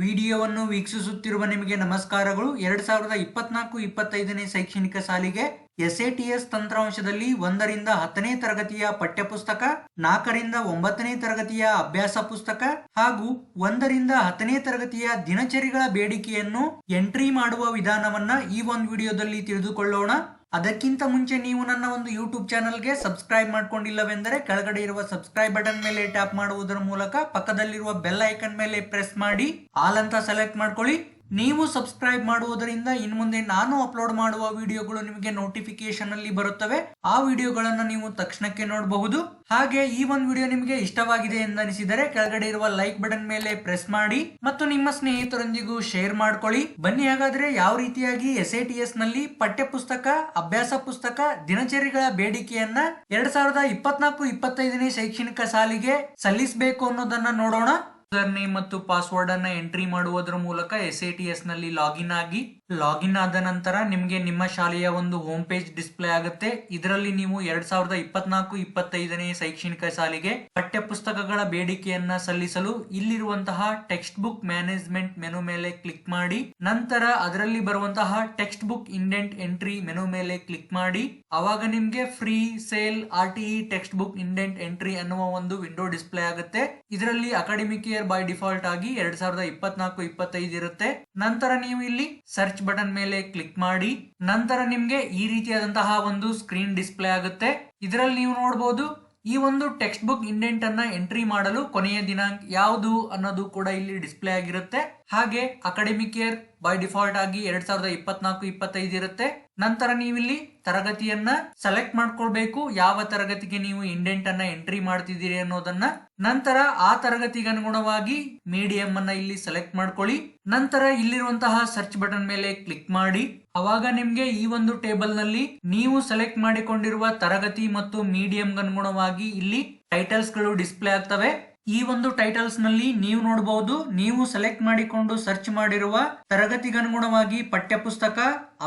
ವಿಡಿಯೋವನ್ನು ವೀಕ್ಷಿಸುತ್ತಿರುವ ನಿಮಗೆ ನಮಸ್ಕಾರಗಳು. ಎರಡ್ ಸಾವಿರದ ಇಪ್ಪತ್ನಾಲ್ಕು ಇಪ್ಪತ್ತೈದನೇ ಶೈಕ್ಷಣಿಕ ಸಾಲಿಗೆ ಎಸ್ಎಟಿಎಸ್ ತಂತ್ರಾಂಶದಲ್ಲಿ ಒಂದರಿಂದ ಹತ್ತನೇ ತರಗತಿಯ ಪಠ್ಯಪುಸ್ತಕ, ನಾಲ್ಕರಿಂದ ಒಂಬತ್ತನೇ ತರಗತಿಯ ಅಭ್ಯಾಸ ಪುಸ್ತಕ ಹಾಗೂ ಒಂದರಿಂದ ಹತ್ತನೇ ತರಗತಿಯ ದಿನಚರಿಗಳ ಬೇಡಿಕೆಯನ್ನು ಎಂಟ್ರಿ ಮಾಡುವ ವಿಧಾನವನ್ನ ಈ ಒಂದು ವಿಡಿಯೋದಲ್ಲಿ ತಿಳಿದುಕೊಳ್ಳೋಣ. ಅದಕ್ಕಿಂತ ಮುಂಚೆ ನೀವು ನನ್ನ ಒಂದು ಯೂಟ್ಯೂಬ್ ಚಾನಲ್ಗೆ ಸಬ್ಸ್ಕ್ರೈಬ್ ಮಾಡ್ಕೊಂಡಿಲ್ಲವೆಂದರೆ ಕೆಳಗಡೆ ಇರುವ ಸಬ್ಸ್ಕ್ರೈಬ್ ಬಟನ್ ಮೇಲೆ ಟ್ಯಾಪ್ ಮಾಡುವುದರ ಮೂಲಕ ಪಕ್ಕದಲ್ಲಿರುವ ಬೆಲ್ ಐಕನ್ ಮೇಲೆ ಪ್ರೆಸ್ ಮಾಡಿ ಆಲ್ ಅಂತ ಸೆಲೆಕ್ಟ್ ಮಾಡ್ಕೊಳ್ಳಿ. ನೀವು ಸಬ್ಸ್ಕ್ರೈಬ್ ಮಾಡುವುದರಿಂದ ಇನ್ನು ಮುಂದೆ ನಾನು ಅಪ್ಲೋಡ್ ಮಾಡುವ ವಿಡಿಯೋಗಳು ನಿಮಗೆ ನೋಟಿಫಿಕೇಶನ್ ಅಲ್ಲಿ ಬರುತ್ತವೆ. ಆ ವಿಡಿಯೋಗಳನ್ನು ನೀವು ತಕ್ಷಣಕ್ಕೆ ನೋಡಬಹುದು. ಹಾಗೆ ಈ ಒಂದು ವಿಡಿಯೋ ನಿಮಗೆ ಇಷ್ಟವಾಗಿದೆ ಎಂದನಿಸಿದರೆ ಕೆಳಗಡೆ ಇರುವ ಲೈಕ್ ಬಟನ್ ಮೇಲೆ ಪ್ರೆಸ್ ಮಾಡಿ ಮತ್ತು ನಿಮ್ಮ ಸ್ನೇಹಿತರೊಂದಿಗೂ ಶೇರ್ ಮಾಡ್ಕೊಳ್ಳಿ. ಬನ್ನಿ ಹಾಗಾದ್ರೆ ಯಾವ ರೀತಿಯಾಗಿ ಎಸ್ ಎ ಟಿ ಎಸ್ನಲ್ಲಿ ಪಠ್ಯ ಪುಸ್ತಕ ಅಭ್ಯಾಸ ಪುಸ್ತಕ, ದಿನಚರಿಗಳ ಬೇಡಿಕೆಯನ್ನ ಎರಡ್ ಸಾವಿರದ ಇಪ್ಪತ್ನಾಲ್ಕು ಇಪ್ಪತ್ತೈದನೇ ಶೈಕ್ಷಣಿಕ ಸಾಲಿಗೆ ಸಲ್ಲಿಸಬೇಕು ಅನ್ನೋದನ್ನ ನೋಡೋಣ. ಯೂಸರ್ ನೇಮ್ ಮತ್ತು ಪಾಸ್ವರ್ಡ್ ಅನ್ನ ಎಂಟ್ರಿ ಮಾಡುವುದರ ಮೂಲಕ ಎಸ್ ಎ ಟಿ ಎಸ್ನಲ್ಲಿ ಲಾಗಿನ್ ಆಗಿ ಲಾಗಿನ್ ಆದ ನಂತರ ನಿಮಗೆ ನಿಮ್ಮ ಶಾಲೆಯ ಒಂದು ಹೋಮ್ ಪೇಜ್ ಡಿಸ್ಪ್ಲೇ ಆಗುತ್ತೆ. ಇದರಲ್ಲಿ ನೀವು ಎರಡ್ ಸಾವಿರದ ಇಪ್ಪತ್ನಾಲ್ಕು, ಇಪ್ಪತ್ತೈದನೇ ಶೈಕ್ಷಣಿಕ ಸಾಲಿಗೆ ಪಠ್ಯ ಪುಸ್ತಕಗಳ ಬೇಡಿಕೆಯನ್ನ ಸಲ್ಲಿಸಲು ಇಲ್ಲಿರುವಂತಹ ಟೆಕ್ಸ್ಟ್ ಬುಕ್ ಮ್ಯಾನೇಜ್ಮೆಂಟ್ ಮೆನು ಮೇಲೆ ಕ್ಲಿಕ್ ಮಾಡಿ, ನಂತರ ಅದರಲ್ಲಿ ಬರುವಂತಹ text book indent entry menu ಮೇಲೆ ಕ್ಲಿಕ್ ಮಾಡಿ ಅವಾಗ ನಿಮ್ಗೆ free sale R T E text book indent entry ಅನ್ನುವ ಒಂದು ವಿಂಡೋ ಡಿಸ್ಪ್ಲೇ ಆಗುತ್ತೆ. ಇದರಲ್ಲಿ ಅಕಾಡೆಮಿಕ್ ಇಯರ್ ಬೈ ಡಿಫಾಲ್ಟ್ ಆಗಿ ಎರಡ್ ಸಾವಿರದ ಇಪ್ಪತ್ನಾಲ್ಕು, ಇಪ್ಪತ್ತೈದು ಇರುತ್ತೆ. ನಂತರ ನೀವು ಇಲ್ಲಿ ಸರ್ಚ್ ಬಟನ್ ಮೇಲೆ ಕ್ಲಿಕ್ ಮಾಡಿ, ನಂತರ ನಿಮ್ಗೆ ಈ ರೀತಿಯಾದಂತಹ ಒಂದು ಸ್ಕ್ರೀನ್ ಡಿಸ್ಪ್ಲೇ ಆಗುತ್ತೆ. ಇದರಲ್ಲಿ ನೀವು ನೋಡಬಹುದು ಈ ಒಂದು ಟೆಕ್ಸ್ಟ್ ಬುಕ್ ಇಂಡೆಂಟ್ ಅನ್ನ ಎಂಟ್ರಿ ಮಾಡಲು ಕೊನೆಯ ದಿನಾಂಕ ಯಾವುದು ಅನ್ನೋದು ಕೂಡ ಇಲ್ಲಿ ಡಿಸ್ಪ್ಲೇ ಆಗಿರುತ್ತೆ. ಹಾಗೆ ಅಕಾಡೆಮಿಕ್ ಇಯರ್ ಬೈ ಡಿಫಾಲ್ಟ್ ಆಗಿ ಎರಡ್ ಸಾವಿರದ ಇಪ್ಪತ್ನಾಲ್ಕು, ಇಪ್ಪತ್ತೈದು ಇರುತ್ತೆ. ನಂತರ ನೀವಿಲ್ಲಿ ತರಗತಿಯನ್ನ ಸೆಲೆಕ್ಟ್ ಮಾಡ್ಕೊಳ್ಬೇಕು. ಯಾವ ತರಗತಿಗೆ ನೀವು ಇಂಡೆಂಟ್ ಅನ್ನ ಎಂಟ್ರಿ ಮಾಡ್ತಿದ್ದೀರಿ ಅನ್ನೋದನ್ನ. ನಂತರ ಆ ತರಗತಿಗೆ ಅನುಗುಣವಾಗಿ ಮೀಡಿಯಂ ಅನ್ನ ಇಲ್ಲಿ ಸೆಲೆಕ್ಟ್ ಮಾಡ್ಕೊಳ್ಳಿ. ನಂತರ ಇಲ್ಲಿರುವಂತಹ ಸರ್ಚ್ ಬಟನ್ ಮೇಲೆ ಕ್ಲಿಕ್ ಮಾಡಿ. ಅವಾಗ ನಿಮ್ಗೆ ಈ ಒಂದು ಟೇಬಲ್ನಲ್ಲಿ ನೀವು ಸೆಲೆಕ್ಟ್ ಮಾಡಿಕೊಂಡಿರುವ ತರಗತಿ ಮತ್ತು ಮೀಡಿಯಂ ಅನುಗುಣವಾಗಿ ಇಲ್ಲಿ ಟೈಟಲ್ಸ್ಗಳು ಡಿಸ್ಪ್ಲೇ ಆಗ್ತವೆ. ಈ ಒಂದು ಟೈಟಲ್ಸ್ನಲ್ಲಿ ನೀವು ನೋಡಬಹುದು ನೀವು ಸೆಲೆಕ್ಟ್ ಮಾಡಿಕೊಂಡು ಸರ್ಚ್ ಮಾಡಿರುವ ತರಗತಿಗನುಗುಣವಾಗಿ ಪಠ್ಯ ಪುಸ್ತಕ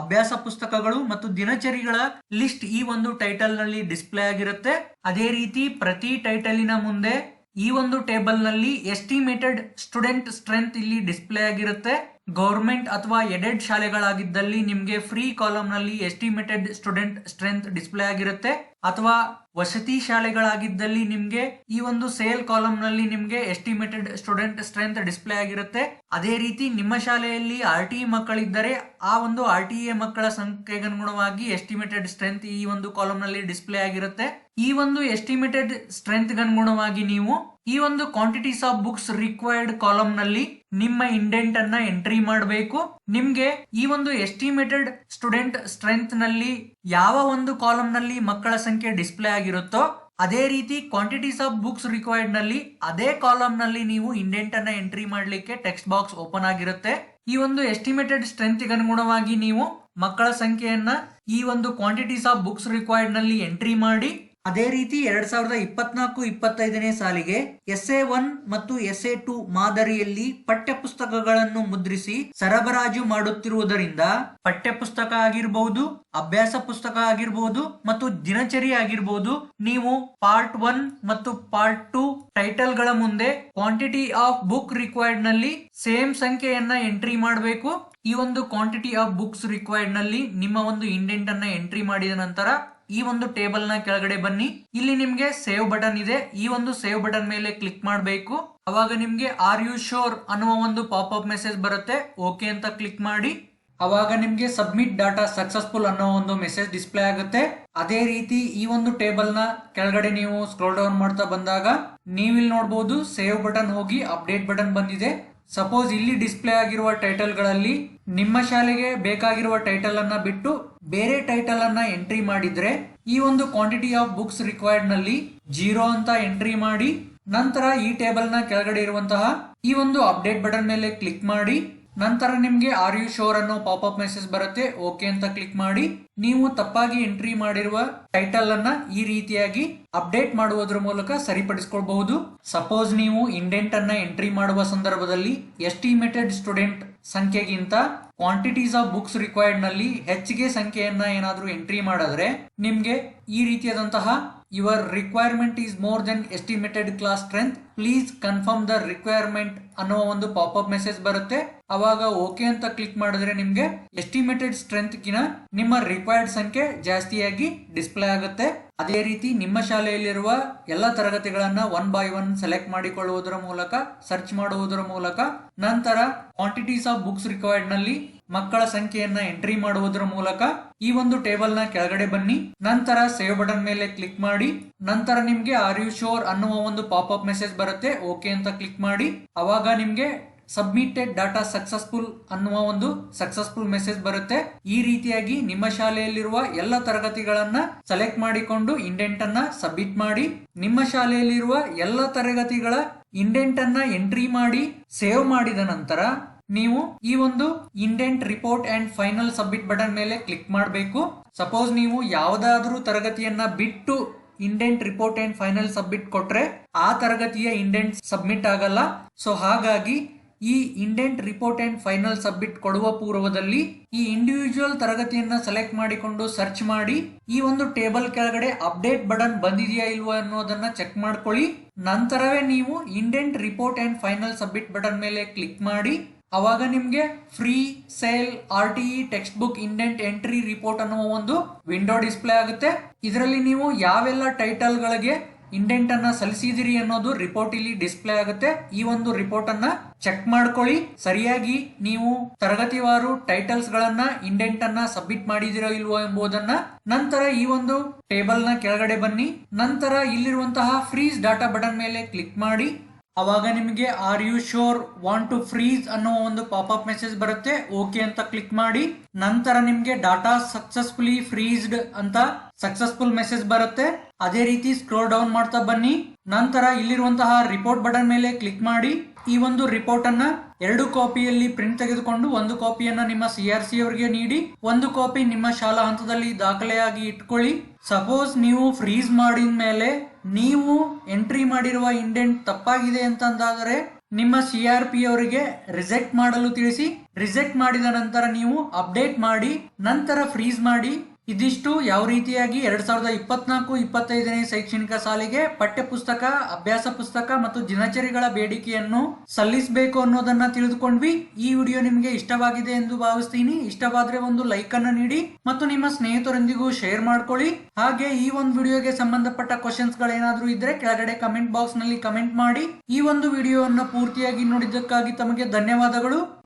ಅಭ್ಯಾಸ ಪುಸ್ತಕಗಳು ಮತ್ತು ದಿನಚರಿಗಳ ಲಿಸ್ಟ್ ಈ ಒಂದು ಟೈಟಲ್ನಲ್ಲಿ ಡಿಸ್ಪ್ಲೇ ಆಗಿರುತ್ತೆ. ಅದೇ ರೀತಿ ಪ್ರತಿ ಟೈಟಲಿನ ಮುಂದೆ ಈ ಒಂದು ಟೇಬಲ್ನಲ್ಲಿ ಎಸ್ಟಿಮೇಟೆಡ್ ಸ್ಟೂಡೆಂಟ್ ಸ್ಟ್ರೆಂತ್ ಇಲ್ಲಿ ಡಿಸ್ಪ್ಲೇ ಆಗಿರುತ್ತೆ. ಗೌರ್ಮೆಂಟ್ ಅಥವಾ ಎಡೆಡ್ ಶಾಲೆಗಳಾಗಿದ್ದಲ್ಲಿ ನಿಮಗೆ ಫ್ರೀ ಕಾಲಮ್ನಲ್ಲಿ ಎಸ್ಟಿಮೇಟೆಡ್ ಸ್ಟೂಡೆಂಟ್ ಸ್ಟ್ರೆಂತ್ ಡಿಸ್ಪ್ಲೇ ಆಗಿರುತ್ತೆ. ಅಥವಾ ವಸತಿ ಶಾಲೆಗಳಾಗಿದ್ದಲ್ಲಿ ನಿಮಗೆ ಈ ಒಂದು ಸೇಲ್ ಕಾಲಮ್ನಲ್ಲಿ ನಿಮಗೆ ಎಸ್ಟಿಮೇಟೆಡ್ ಸ್ಟೂಡೆಂಟ್ ಸ್ಟ್ರೆಂತ್ ಡಿಸ್ಪ್ಲೇ ಆಗಿರುತ್ತೆ. ಅದೇ ರೀತಿ ನಿಮ್ಮ ಶಾಲೆಯಲ್ಲಿ ಆರ್ ಟಿ ಮಕ್ಕಳಿದ್ದರೆ ಆ ಒಂದು ಆರ್ ಟಿ ಎ ಮಕ್ಕಳ ಸಂಖ್ಯೆಗನುಗುಣವಾಗಿ ಎಸ್ಟಿಮೇಟೆಡ್ ಸ್ಟ್ರೆಂತ್ ಈ ಒಂದು ಕಾಲಮ್ನಲ್ಲಿ ಡಿಸ್ಪ್ಲೇ ಆಗಿರುತ್ತೆ. ಈ ಒಂದು ಎಸ್ಟಿಮೇಟೆಡ್ ಸ್ಟ್ರೆಂತ್ ಅನುಗುಣವಾಗಿ ನೀವು ಈ ಒಂದು ಕ್ವಾಂಟಿಟೀಸ್ ಆಫ್ ಬುಕ್ಸ್ ರಿಕ್ವೈರ್ಡ್ ಕಾಲಮ್ನಲ್ಲಿ ನಿಮ್ಮ ಇಂಡೆಂಟ್ ಅನ್ನ ಎಂಟ್ರಿ ಮಾಡಬೇಕು. ನಿಮ್ಗೆ ಈ ಒಂದು ಎಸ್ಟಿಮೇಟೆಡ್ ಸ್ಟೂಡೆಂಟ್ ಸ್ಟ್ರೆಂತ್ನಲ್ಲಿ ಯಾವ ಒಂದು ಕಾಲಮ್ನಲ್ಲಿ ಮಕ್ಕಳ ಸಂಖ್ಯೆ ಡಿಸ್ಪ್ಲೇ ಆಗಿರುತ್ತೋ, ಅದೇ ರೀತಿ ಕ್ವಾಂಟಿಟೀಸ್ ಆಫ್ ಬುಕ್ಸ್ ರಿಕ್ವೈರ್ಡ್ನಲ್ಲಿ ಅದೇ ಕಾಲಮ್ನಲ್ಲಿ ನೀವು ಇಂಡೆಂಟ್ ಅನ್ನ ಎಂಟ್ರಿ ಮಾಡಲಿಕ್ಕೆ ಟೆಕ್ಸ್ಟ್ ಬಾಕ್ಸ್ ಓಪನ್ ಆಗಿರುತ್ತೆ. ಈ ಒಂದು ಎಸ್ಟಿಮೇಟೆಡ್ ಸ್ಟ್ರೆಂತ್ ಅನುಗುಣವಾಗಿ ನೀವು ಮಕ್ಕಳ ಸಂಖ್ಯೆಯನ್ನ ಈ ಒಂದು ಕ್ವಾಂಟಿಟೀಸ್ ಆಫ್ ಬುಕ್ಸ್ ರಿಕ್ವೈರ್ಡ್ನಲ್ಲಿ ಎಂಟ್ರಿ ಮಾಡಿ ಅದೇ ರೀತಿ ಎರಡ್ ಸಾವಿರದ ಇಪ್ಪತ್ನಾಲ್ಕು, ಇಪ್ಪತ್ತೈದನೇ ಸಾಲಿಗೆ ಎಸ್ ಎ ಒನ್ ಮತ್ತು ಎಸ್ ಎ ಟು ಮಾದರಿಯಲ್ಲಿ ಪಠ್ಯಪುಸ್ತಕಗಳನ್ನು ಮುದ್ರಿಸಿ ಸರಬರಾಜು ಮಾಡುತ್ತಿರುವುದರಿಂದ ಪಠ್ಯಪುಸ್ತಕ ಆಗಿರಬಹುದು ಅಭ್ಯಾಸ ಪುಸ್ತಕ ಆಗಿರಬಹುದು ಮತ್ತು ದಿನಚರಿ ಆಗಿರಬಹುದು ನೀವು ಪಾರ್ಟ್ ಒನ್ ಮತ್ತು ಪಾರ್ಟ್ ಟು ಟೈಟಲ್ಗಳ ಮುಂದೆ ಕ್ವಾಂಟಿಟಿ ಆಫ್ ಬುಕ್ ರಿಕ್ವೈರ್ಡ್ನಲ್ಲಿ ಸೇಮ್ ಸಂಖ್ಯೆಯನ್ನ ಎಂಟ್ರಿ ಮಾಡಬೇಕು. ಈ ಒಂದು ಕ್ವಾಂಟಿಟಿ ಆಫ್ ಬುಕ್ಸ್ ರಿಕ್ವೈರ್ಡ್ನಲ್ಲಿ ನಿಮ್ಮ ಒಂದು ಇಂಡೆಂಟ್ ಅನ್ನ ಎಂಟ್ರಿ ಮಾಡಿದ ನಂತರ ಈ ಒಂದು ಟೇಬಲ್ನ ಕೆಳಗಡೆ ಬನ್ನಿ. ಇಲ್ಲಿ ನಿಮ್ಗೆ ಸೇವ್ ಬಟನ್ ಇದೆ. ಈ ಒಂದು ಸೇವ್ ಬಟನ್ ಮೇಲೆ ಕ್ಲಿಕ್ ಮಾಡಬೇಕು. ಅವಾಗ ನಿಮ್ಗೆ ಆರ್ ಯು ಶೋರ್ ಅನ್ನುವ ಒಂದು ಪಾಪ್ ಅಪ್ ಮೆಸೇಜ್ ಬರುತ್ತೆ. ಓಕೆ ಅಂತ ಕ್ಲಿಕ್ ಮಾಡಿ. ಅವಾಗ ನಿಮ್ಗೆ ಸಬ್ಮಿಟ್ ಡಾಟಾ ಸಕ್ಸಸ್ಫುಲ್ ಅನ್ನೋ ಒಂದು ಮೆಸೇಜ್ ಡಿಸ್ಪ್ಲೇ ಆಗುತ್ತೆ. ಅದೇ ರೀತಿ ಈ ಒಂದು ಟೇಬಲ್ನ ಕೆಳಗಡೆ ನೀವು ಸ್ಕ್ರೋಲ್ ಡೌನ್ ಮಾಡ್ತಾ ಬಂದಾಗ ನೀವಿಲ್ಲಿ ನೋಡಬಹುದು ಸೇವ್ ಬಟನ್ ಹೋಗಿ ಅಪ್ಡೇಟ್ ಬಟನ್ ಬಂದಿದೆ. ಸಪೋಸ್ ಇಲ್ಲಿ ಡಿಸ್ಪ್ಲೇ ಆಗಿರುವ ಟೈಟಲ್ಗಳಲ್ಲಿ ನಿಮ್ಮ ಶಾಲೆಗೆ ಬೇಕಾಗಿರುವ ಟೈಟಲ್ ಅನ್ನ ಬಿಟ್ಟು ಬೇರೆ ಟೈಟಲ್ ಅನ್ನ ಎಂಟ್ರಿ ಮಾಡಿದ್ರೆ ಈ ಒಂದು ಕ್ವಾಂಟಿಟಿ ಆಫ್ ಬುಕ್ಸ್ ರಿಕ್ವೈರ್ಡ್ನಲ್ಲಿ ಜೀರೋ ಅಂತ ಎಂಟ್ರಿ ಮಾಡಿ, ನಂತರ ಈ ಟೇಬಲ್ನ ಕೆಳಗಡೆ ಇರುವಂತಹ ಈ ಒಂದು ಅಪ್ಡೇಟ್ ಬಟನ್ ಮೇಲೆ ಕ್ಲಿಕ್ ಮಾಡಿ, ನಂತರ ನಿಮ್ಗೆ ಆರ್ ಯು ಶೋರ್ ಅನ್ನೋ ಪಾಪ್ ಅಪ್ ಮೆಸೇಜ್ ಬರುತ್ತೆ ಓಕೆ ಅಂತ ಕ್ಲಿಕ್ ಮಾಡಿ, ನೀವು ತಪ್ಪಾಗಿ ಎಂಟ್ರಿ ಮಾಡಿರುವ ಟೈಟಲ್ ಅನ್ನ ಈ ರೀತಿಯಾಗಿ ಅಪ್ಡೇಟ್ ಮಾಡುವುದರ ಮೂಲಕ ಸರಿಪಡಿಸಿಕೊಳ್ಳಬಹುದು ಸಪೋಸ್ ನೀವು ಇಂಡೆಂಟ್ ಅನ್ನ ಎಂಟ್ರಿ ಮಾಡುವ ಸಂದರ್ಭದಲ್ಲಿ ಎಸ್ಟಿಮೇಟೆಡ್ ಸ್ಟೂಡೆಂಟ್ ಸಂಖ್ಯೆಗಿಂತ ಕ್ವಾಂಟಿಟೀಸ್ ಆಫ್ ಬುಕ್ಸ್ ರಿಕ್ವೈರ್ಡ್ನಲ್ಲಿ ಹೆಚ್ಚಿಗೆ ಸಂಖ್ಯೆಯನ್ನ ಏನಾದರೂ ಎಂಟ್ರಿ ಮಾಡಿದ್ರೆ ನಿಮ್ಗೆ ಈ ರೀತಿಯಾದಂತಹ your requirement is more than estimated class strength please confirm the requirement ಅನ್ನೋ ಒಂದು ಪಾಪ್ ಅಪ್ ಮೆಸೇಜ್ ಬರುತ್ತೆ. ಅವಾಗ ಓಕೆ ಅಂತ ಕ್ಲಿಕ್ ಮಾಡಿದ್ರೆ ನಿಮ್ಗೆ ಎಸ್ಟಿಮೇಟೆಡ್ ಸ್ಟ್ರೆಂತ್ ಕಿನ ನಿಮ್ಮ ರಿಕ್ವೈರ್ಡ್ ಸಂಖ್ಯೆ ಜಾಸ್ತಿಯಾಗಿ ಡಿಸ್ಪ್ಲೇ ಆಗುತ್ತೆ. ಅದೇ ರೀತಿ ನಿಮ್ಮ ಶಾಲೆಯಲ್ಲಿರುವ ಎಲ್ಲ ತರಗತಿಗಳನ್ನು ಒನ್ ಬೈ ಒನ್ ಸೆಲೆಕ್ಟ್ ಮಾಡಿಕೊಳ್ಳುವುದರ ಮೂಲಕ ಸರ್ಚ್ ಮಾಡುವುದರ ಮೂಲಕ, ನಂತರ ಕ್ವಾಂಟಿಟೀಸ್ ಆಫ್ ಬುಕ್ಸ್ ರಿಕ್ವೈರ್ಡ್ನಲ್ಲಿ ಮಕ್ಕಳ ಸಂಖ್ಯೆಯನ್ನ ಎಂಟ್ರಿ ಮಾಡುವುದರ ಮೂಲಕ ಈ ಒಂದು ಟೇಬಲ್ನ ಕೆಳಗಡೆ ಬನ್ನಿ. ನಂತರ ಸೇವ್ ಬಟನ್ ಮೇಲೆ ಕ್ಲಿಕ್ ಮಾಡಿ. ನಂತರ ನಿಮ್ಗೆ ಆರ್ ಯು ಶೋರ್ ಅನ್ನುವ ಒಂದು ಪಾಪ್ ಅಪ್ ಮೆಸೇಜ್ ಬರುತ್ತೆ. ಓಕೆ ಅಂತ ಕ್ಲಿಕ್ ಮಾಡಿ. ಅವಾಗ ನಿಮ್ಗೆ ಸಬ್ಮಿಟೆಡ್ ಡಾಟಾ ಸಕ್ಸಸ್ಫುಲ್ ಅನ್ನುವ ಒಂದು ಸಕ್ಸಸ್ಫುಲ್ ಮೆಸೇಜ್ ಬರುತ್ತೆ. ಈ ರೀತಿಯಾಗಿ ನಿಮ್ಮ ಶಾಲೆಯಲ್ಲಿರುವ ಎಲ್ಲ ತರಗತಿಗಳನ್ನ ಸೆಲೆಕ್ಟ್ ಮಾಡಿಕೊಂಡು ಇಂಡೆಂಟ್ ಅನ್ನ ಸಬ್ಮಿಟ್ ಮಾಡಿ, ನಿಮ್ಮ ಶಾಲೆಯಲ್ಲಿರುವ ಎಲ್ಲ ತರಗತಿಗಳ ಇಂಡೆಂಟ್ ಅನ್ನ ಎಂಟ್ರಿ ಮಾಡಿ ಸೇವ್ ಮಾಡಿದ ನಂತರ ನೀವು ಈ ಒಂದು indent report and final submit button ಮೇಲೆ ಕ್ಲಿಕ್ ಮಾಡಬೇಕು. ಸಪೋಸ್ ನೀವು ಯಾವುದಾದ್ರೂ ತರಗತಿಯನ್ನ ಬಿಟ್ಟು indent report and final submit ಕೊಟ್ರೆ ಆ ತರಗತಿಯ ಇಂಡೆಂಟ್ ಸಬ್ಮಿಟ್ ಆಗಲ್ಲ. ಸೊ ಹಾಗಾಗಿ ಈ indent report and final submit ಕೊಡುವ ಪೂರ್ವದಲ್ಲಿ ಈ ಇಂಡಿವಿಜುವಲ್ ತರಗತಿಯನ್ನ ಸೆಲೆಕ್ಟ್ ಮಾಡಿಕೊಂಡು ಸರ್ಚ್ ಮಾಡಿ, ಈ ಒಂದು ಟೇಬಲ್ ಕೆಳಗಡೆ ಅಪ್ಡೇಟ್ ಬಟನ್ ಬಂದಿದೆಯಾ ಇಲ್ವಾ ಅನ್ನೋದನ್ನ ಚೆಕ್ ಮಾಡ್ಕೊಳ್ಳಿ. ನಂತರವೇ ನೀವು indent report and final submit button ಮೇಲೆ ಕ್ಲಿಕ್ ಮಾಡಿ, ಅವಾಗ ನಿಮ್ಗೆ free sale R T E text book indent entry report ಅನ್ನುವ ಒಂದು ವಿಂಡೋ ಡಿಸ್ಪ್ಲೇ ಆಗುತ್ತೆ. ಇದರಲ್ಲಿ ನೀವು ಯಾವೆಲ್ಲ ಟೈಟಲ್ ಇಂಡೆಂಟ್ ಅನ್ನ ಸಲ್ಲಿಸಿದಿರಿ ಅನ್ನೋದು ರಿಪೋರ್ಟ್ ಇಲ್ಲಿ ಡಿಸ್ಪ್ಲೇ ಆಗುತ್ತೆ. ಈ ಒಂದು ರಿಪೋರ್ಟ್ ಅನ್ನ ಚೆಕ್ ಮಾಡ್ಕೊಳ್ಳಿ. ಸರಿಯಾಗಿ ನೀವು ತರಗತಿವಾರು ಟೈಟಲ್ಸ್ ಗಳನ್ನ ಇಂಡೆಂಟ್ ಅನ್ನ ಸಬ್ಮಿಟ್ ಮಾಡಿದಿರೋ ಇಲ್ವೋ ಎಂಬುದನ್ನ ನಂತರ ಈ ಒಂದು ಟೇಬಲ್ನ ಕೆಳಗಡೆ ಬನ್ನಿ. ನಂತರ ಇಲ್ಲಿರುವಂತಹ ಫ್ರೀಸ್ ಡಾಟಾ ಬಟನ್ ಮೇಲೆ ಕ್ಲಿಕ್ ಮಾಡಿ. ಅವಾಗ ನಿಮಗೆ are you sure want to freeze ಅನ್ನೋ ಒಂದು ಪಾಪ್ ಅಪ್ ಮೆಸೇಜ್ ಬರುತ್ತೆ. ಓಕೆ ಅಂತ ಕ್ಲಿಕ್ ಮಾಡಿ, ನಂತರ ನಿಮಗೆ ಡಾಟಾ ಸಕ್ಸಸ್ಫುಲಿ ಫ್ರೀಸ್ಡ್ ಅಂತ ಸಕ್ಸಸ್ಫುಲ್ ಮೆಸೇಜ್ ಬರುತ್ತೆ. ಅದೇ ರೀತಿ ಸ್ಕ್ರೋಲ್ ಡೌನ್ ಮಾಡ್ತಾ ಬನ್ನಿ. ನಂತರ ಇಲ್ಲಿರುವಂತಹ ರಿಪೋರ್ಟ್ ಬಟನ್ ಮೇಲೆ ಕ್ಲಿಕ್ ಮಾಡಿ. ಈ ಒಂದು ರಿಪೋರ್ಟ್ ಅನ್ನ ಎರಡು ಕಾಪಿಯಲ್ಲಿ ಪ್ರಿಂಟ್ ತೆಗೆದುಕೊಂಡು ಒಂದು ಕಾಪಿಯನ್ನ ನಿಮ್ಮ ಸಿ ಆರ್ ಸಿ ಅವರಿಗೆ ನೀಡಿ. ಒಂದು ಕಾಪಿ ನಿಮ್ಮ ಶಾಲಾ ಹಂತದಲ್ಲಿ ದಾಖಲೆಯಾಗಿ ಇಟ್ಕೊಳ್ಳಿ. ಸಪೋಸ್ ನೀವು ಫ್ರೀಸ್ ಮಾಡಿದ ಮೇಲೆ ನೀವು ಎಂಟ್ರಿ ಮಾಡಿರುವ ಇಂಡೆಂಟ್ ತಪ್ಪಾಗಿದೆ ಅಂತಂದಾದರೆ ನಿಮ್ಮ ಸಿ ಆರ್ ಪಿ ಅವರಿಗೆ ರಿಜೆಕ್ಟ್ ಮಾಡಲು ತಿಳಿಸಿ, ರಿಜೆಕ್ಟ್ ಮಾಡಿದ ನಂತರ ನೀವು ಅಪ್ಡೇಟ್ ಮಾಡಿ, ನಂತರ ಫ್ರೀಸ್ ಮಾಡಿ ಇದಿಷ್ಟು ಯಾವ ರೀತಿಯಾಗಿ ಎರಡ್ ಸಾವಿರದ ಇಪ್ಪತ್ನಾಲ್ಕು, ಇಪ್ಪತ್ತೈದನೇ ಶೈಕ್ಷಣಿಕ ಸಾಲಿಗೆ ಪಠ್ಯಪುಸ್ತಕ, ಅಭ್ಯಾಸ ಪುಸ್ತಕ ಮತ್ತು ದಿನಚರಿಗಳ ಬೇಡಿಕೆಯನ್ನು ಸಲ್ಲಿಸಬೇಕು ಅನ್ನೋದನ್ನ ತಿಳಿದುಕೊಂಡ್ವಿ. ಈ ವಿಡಿಯೋ ನಿಮಗೆ ಇಷ್ಟವಾಗಿದೆ ಎಂದು ಭಾವಿಸ್ತೀನಿ. ಇಷ್ಟವಾದ್ರೆ ಒಂದು ಲೈಕ್ ಅನ್ನು ನೀಡಿ ಮತ್ತು ನಿಮ್ಮ ಸ್ನೇಹಿತರೊಂದಿಗೂ ಶೇರ್ ಮಾಡ್ಕೊಳ್ಳಿ. ಹಾಗೆ ಈ ಒಂದು ವಿಡಿಯೋಗೆ ಸಂಬಂಧಪಟ್ಟ ಕ್ವಶನ್ಸ್ ಗಳೇನಾದ್ರೂ ಇದ್ರೆ ಕೆಳಗಡೆ ಕಮೆಂಟ್ ಬಾಕ್ಸ್ನಲ್ಲಿ ಕಮೆಂಟ್ ಮಾಡಿ. ಈ ಒಂದು ವಿಡಿಯೋವನ್ನು ಪೂರ್ತಿಯಾಗಿ ನೋಡಿದ್ದಕ್ಕಾಗಿ ತಮಗೆ ಧನ್ಯವಾದಗಳು.